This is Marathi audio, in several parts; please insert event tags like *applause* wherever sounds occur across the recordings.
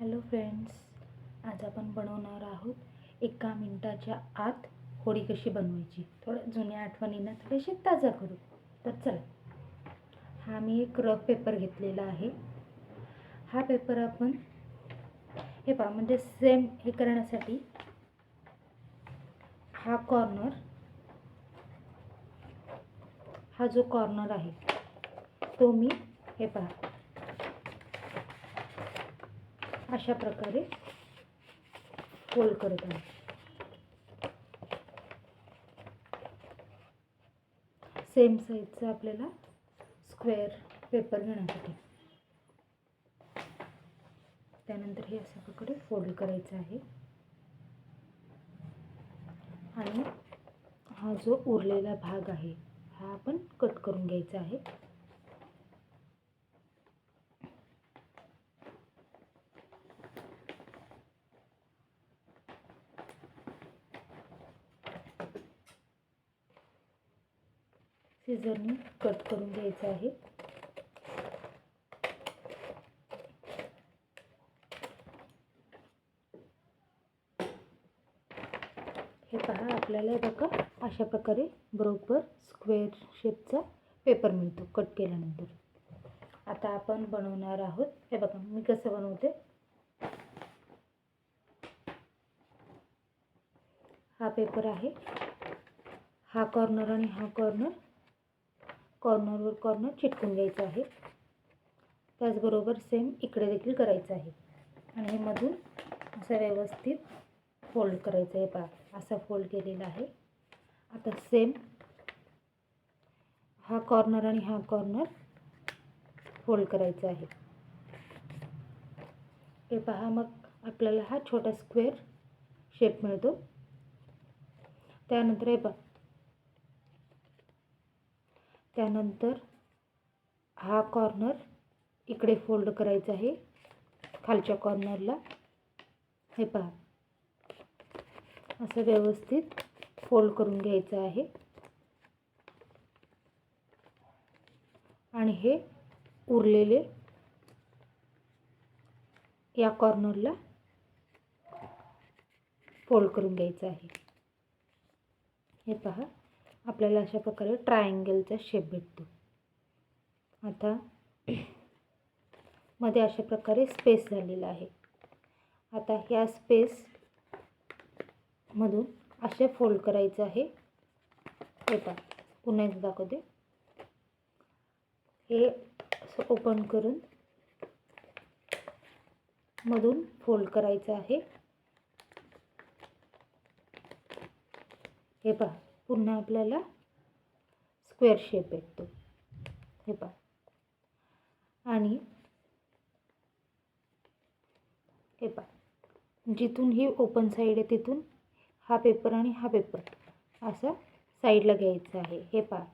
हॅलो फ्रेंड्स आज आपण बनवणार आहोत एका मिनटाच्या आत होळी कशी बनवायची. थोड्या जुन्या आठवणींना थोडेसे ताजा करू. तर चला. हा मी एक रफ पेपर घेतलेला आहे. हा पेपर आपण हे पहा म्हणजे सेम हे करण्यासाठी हा कॉर्नर हा जो कॉर्नर आहे तो मी हे पहा अशा प्रकारे फोल्ड करत आहे. सेम साईजचा आपल्याला स्क्वेअर पेपर घेण्यासाठी. त्यानंतर हे अशा प्रकारे फोल्ड करायचं आहे. आणि हा जो उरलेला भाग आहे हा आपण कट करून घ्यायचा आहे. सीझरने कट करून घ्यायचं आहे. हे पहा आपल्याला बघा अशा प्रकारे बरोबर स्क्वेअर शेपचा पेपर मिळतो कट केल्यानंतर. आता आपण बनवणार आहोत. हे बघा मी कसं बनवते? हा पेपर आहे. हा कॉर्नर आणि हा कॉर्नर कॉर्नरवर कॉर्नर चिटकून घ्यायचं आहे. त्याचबरोबर सेम इकडे देखील करायचं आहे. आणि हे मधून असं व्यवस्थित फोल्ड करायचं आहे. पा असा फोल्ड केलेला आहे. आता सेम हा कॉर्नर आणि हा कॉर्नर फोल्ड करायचा आहे. हे पहा मग आपल्याला हा छोटा स्क्वेअर शेप मिळतो. त्यानंतर हे पहा त्यानंतर हा कॉर्नर इकडे फोल्ड करायचा आहे. खालच्या कॉर्नरला हे पहा. असं व्यवस्थित फोल्ड करून घ्यायचं आहे. आणि हे उरलेले या कॉर्नरला फोल्ड करून घ्यायचं आहे. हे पहा. आपल्याला अशा प्रकारे ट्रायंगलचा शेप भेटतो. आता *clears throat* मध्ये अशा प्रकारे स्पेस झालेला आहे. आता ह्या स्पेस मधून असे फोल्ड करायचं आहे. हे पहा पुन्हा एकदा दाखवते. हे असं ओपन करून मधून फोल्ड करायचं आहे. हे पहा पुन्हा आपल्याला स्क्वेअर शेप भेटतो. हे पहा. आणि हे पहा. जिथून ही ओपन साईड आहे तिथून हा पेपर आणि हा पेपर असा साईडला घ्यायचा आहे. हे पहा.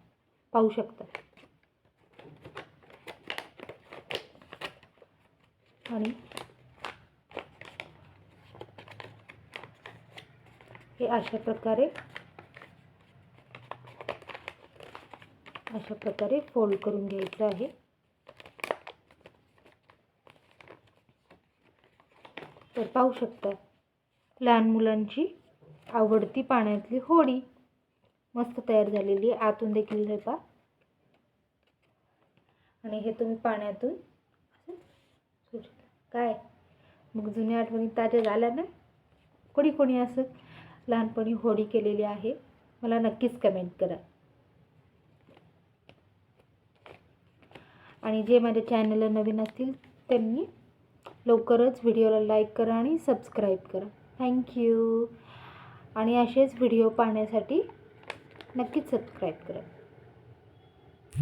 पाहू शकता. आणि हे अशा प्रकारे अशा प्रकारे फोल्ड करून घ्यायचं आहे. तर पाहू शकता लहान मुलांची आवडती पाण्यातली होडी मस्त तयार झालेली आहे. आतून देखील हे पा आणि हे तुम्ही पाण्यातून काय? मग जुन्या आठवणी ताज्या झाल्या ना? कोणी कोणी असं लहानपणी होडी केलेली आहे? मला नक्कीच कमेंट करा. आणि जे माझ्या चॅनलला नवीन असतील त्यांनी लवकरच व्हिडिओला लाईक करा आणि सबस्क्राईब करा. थँक्यू आणि असेच व्हिडिओ पाहण्यासाठी नक्कीच सबस्क्राईब करा.